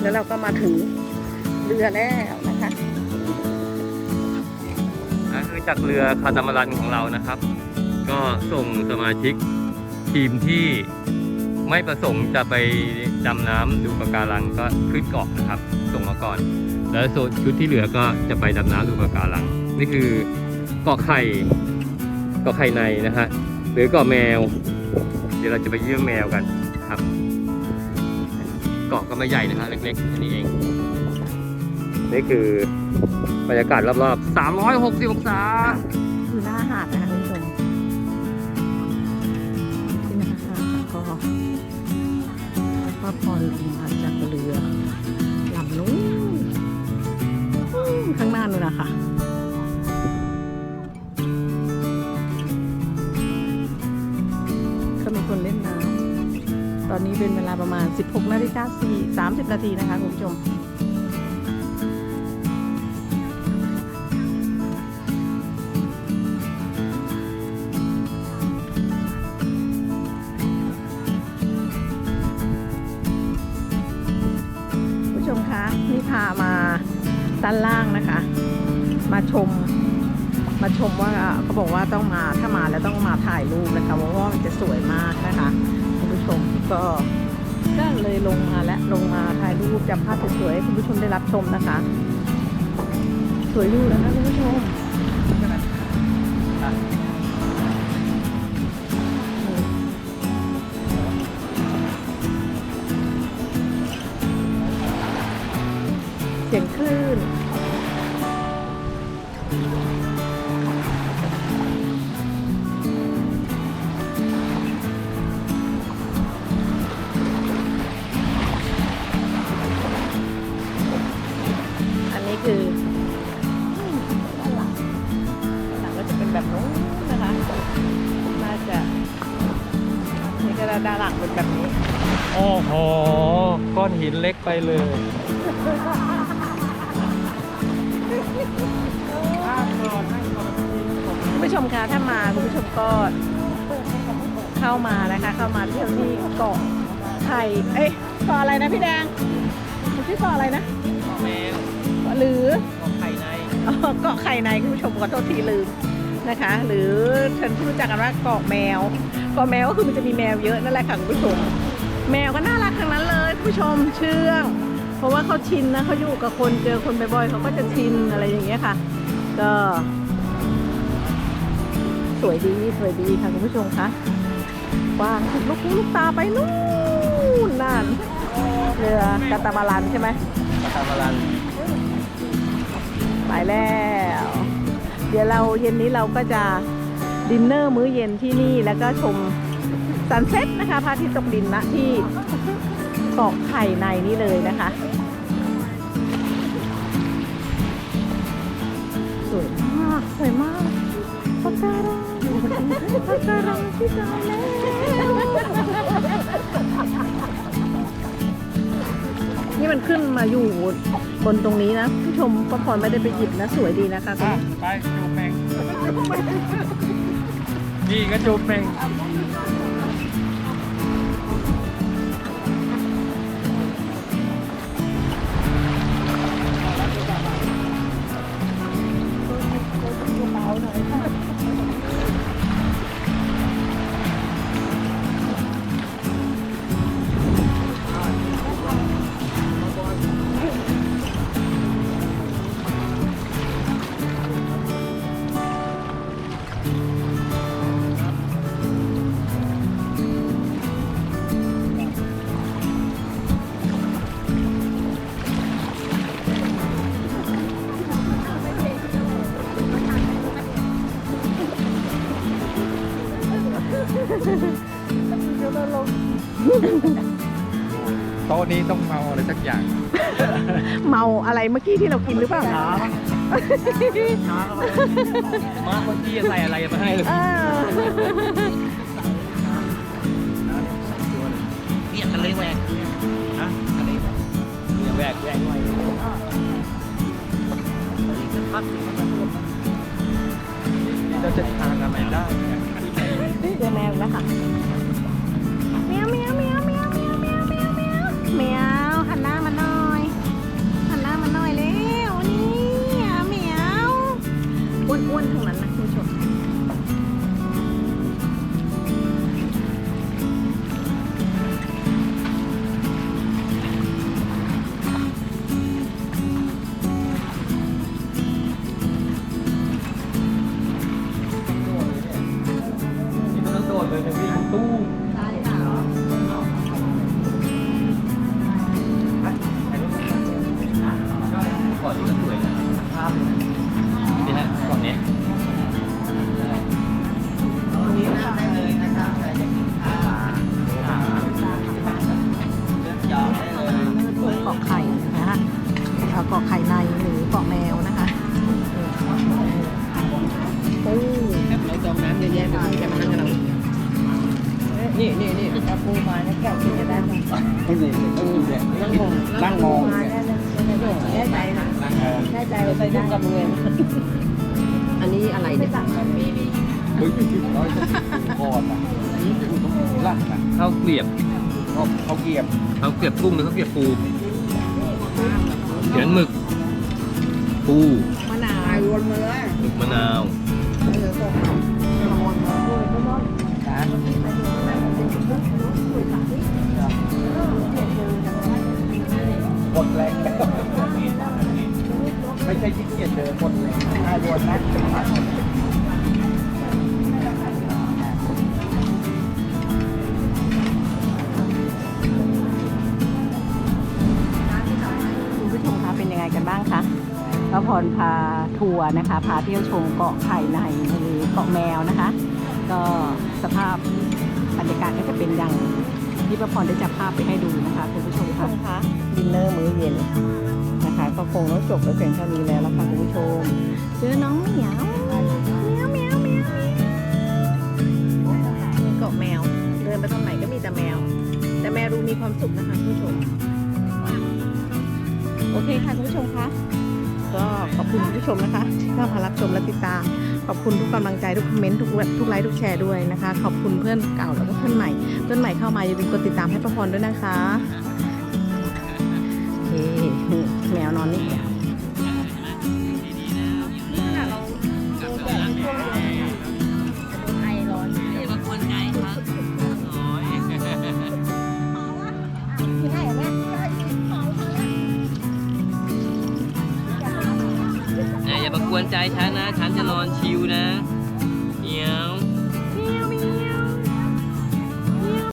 แล้วเราก็มาถึงเรือแล้วนะคะคือจากเรือคาตามารันของเรานะครับ ก็ส่งสมาชิกทีมที่ไม่ประสงค์จะไปดำน้ำดูปะการังก็ขึ้นเกาะนะครับ ส่งมาก่อน แล้วส่วนชุดที่เหลือก็จะไปดำน้ำดูปะการัง นี่คือเกาะไข่เกาะไข่ในนะฮะหรือเกาะแมว เดี๋ยวเราจะไปเยี่ยมแมวกันครับ เกาะก็ไม่ใหญ่นะฮะเล็กๆอันนี้เอง นี่คือบรรยากาศรอบๆ 360 องศาอยู่หน้าหาดนะคะ อนนี้เป็นเวลาประมาณ 16นาฬิกา4 30 นาทีนะคะคุณผู้ชมผู้ชมคะนี่พามาด้านล่างนะคะ มาชมมาชมว่าเขาบอกว่าต้องมาถ้ามาแล้วต้องมาถ่ายรูปนะคะเพราะว่ามันจะสวยมากนะคะ ชมก็ก็เลยลงมาและลงมาถ่ายรูปจับภาพสวยๆให้คุณผู้ชมได้รับชมนะคะ สวยอยู่แล้วนะคุณผู้ชม นี่ก็ด้านหลังเป็นแบบนี้ โอ้โห ก้อนหินเล็กไปเลย คุณผู้ชมคะถ้ามาคุณผู้ชมก็เข้ามานะคะ เข้ามาเที่ยวที่เกาะไข่เอ้ยเกาะอะไรนะพี่แดงมันชื่อเกาะอะไรนะแมวหรือไข่ในอ๋อเกาะไข่ในคุณผู้ชมขอโทษทีลืม นะคะ หรือฉันที่รู้จักกันว่าเกาะแมวเกาะแมวก็คือมันจะมีแมวเยอะนั่นแหละค่ะคุณผู้ชมแมวก็น่ารักทั้งนั้นเลยคุณผู้ชมเชื่อง เพราะว่าเขาชินนะเขาอยู่กับคนเจอคนบ่อยๆเขาก็จะชินอะไรอย่างเงี้ยค่ะ ก็ สวยดีสวยดีค่ะคุณผู้ชมคะกว้างสุดลูกหูลูกตาไปนู่นนั่นเรือกาตามารันใช่ไหมคาตามารันไปแล้วเดี๋ยวเราเย็นนี้เราก็จะดินเนอร์มื้อเย็นที่นี่แล้วก็ชมซันเซ็ตนะคะพระอาทิตย์ตกดินณที่เกาะไข่ในนี่เลยนะคะสวยมากสวยมากปาการังปากการังที่ตายแล้วนี่มันขึ้นมาอยู่ บนตรงนี้นะ ผู้ชมประพรไม่ได้ไปหยิบนะสวยดีนะคะคุณ ไปจูบแมงนี่ก็จูบแมง โต๊ะนี้ต้องเมาอะไรสักอย่าง เมาอะไรเมื่อกี้ที่เรากินหรือเปล่าช้าช้าเข้าไปมาเมื่อกี้ใส่อะไรมาให้เลยเออเนี่ยทะเลแหวกนะทะเลแหวกเนี่ยแหวกแหวกหน่อยเราจะทานอะไรได้ เจอแมวแล้วค่ะ นี่นี่นี่เอาปูมาแล้วแกะกินจะได้ไหมไม่ดีต้องดูเนี่ยนั่งมองเนี่ยแน่ใจนะแน่ใจไปนั่งกับเงินอันนี้อะไรเนี่ยเฮ้ยร้อยคอดอะนี่อยู่ตรงนี้ล่ะนะข้าวเกลียบเขาเขาเกียบข้าวเกลียบกุ้งหรือข้าวเกลียบปูเขียนหมึกปูมะนาวตายวนมาเลยหมึกมะนาว หมดแรงแล้วไม่ใช่ขี้เกียจเดินหมดแรงถ้าโดนนะคุณผู้ชมคะเป็นยังไงกันบ้างคะก็พรพาทัวร์นะคะ พาเที่ยวชมเกาะไข่ในหรือเกาะแมวนะคะ ก็สภาพ รรยากาศก็จะเป็นอย่างที่ประพรได้จับภาพไปให้ดูนะคะคุณผู้ชมคะคะดินเนอร์มื้อเย็นนะคะก็คงต้องจบไปเพียงเท่านี้แล้วละค่ะคุณผู้ชมเจอน้องเหมียวเหมียวเหมียวเหมียวนี่เกาะแมวเดินไปตรงไหนก็มีแต่แมว แต่แมวดูมีความสุขนะคะคุณผู้ชมโอเคค่ะคุณผู้ชมคะก็ขอบคุณคุณผู้ชมนะคะที่เข้ามารับชมและติดตาม ขอบคุณทุกกำลังใจทุกคอมเมนต์ทุกทุกไลค์ทุกแชร์ด้วยนะคะ ขอบคุณเพื่อนเก่าแล้วก็เพื่อนใหม่ เพื่อนใหม่เข้ามาอย่าลืมกดติดตามให้ประพรด้วยนะคะโอเคแมวนอนนี่แม วนใจฉันนะ ฉันจะนอนชิวนะ